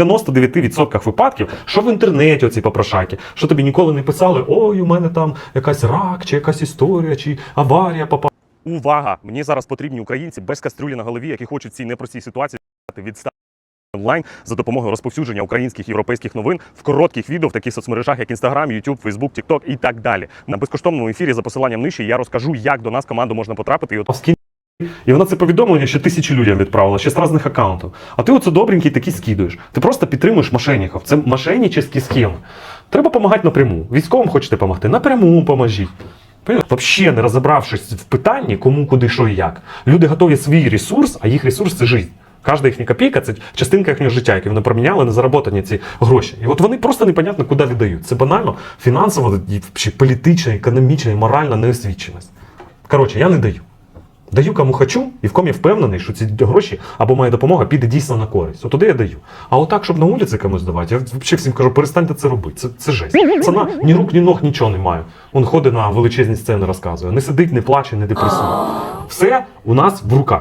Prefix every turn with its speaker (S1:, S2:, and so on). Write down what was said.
S1: 99% випадків, що в інтернеті оці попрошайки, що тобі ніколи не писали, ой, у мене там якась рак, чи якась історія, чи аварія попала.
S2: Увага! Мені зараз потрібні українці без кастрюлі на голові, які хочуть цій непростій ситуації відстати онлайн за допомогою розповсюдження українських європейських новин в коротких відео в таких соцмережах, як Instagram, YouTube, Facebook, TikTok і так далі. На безкоштовному ефірі за посиланням нижче я розкажу, як до нас команду можна потрапити. І от.
S1: І вона це повідомлення ще тисячі людям відправила, ще з різних аккаунтів. А ти оце добренький такий скидуєш. Ти просто підтримуєш мошенників. Це мошенническі схеми. Треба допомагати напряму. Військовим хочете допомогти? Напряму поможіть. Взагалі не розібравшись в питанні, кому, куди, що і як. Люди готові свій ресурс, а їх ресурс це життя. Кожна їхня копійка це частинка їхнього життя, яке вони проміняли на зароботані ці гроші. І от вони просто непонятно куди віддають. Це банально фінансово, політична, економічна і моральна неосвіченість. Коротше, я не даю. Даю кому хочу, і в ком я впевнений, що ці гроші або моя допомога піде дійсно на користь. От туди я даю. А отак, щоб на вулиці комусь давати, я взагалі всім кажу, перестаньте це робити. Це, це жесть. Це ні рук, ні ног, нічого немає. Він ходить на величезні сцени, розказує. Не сидить, не плаче, не депресує. Все у нас в руках.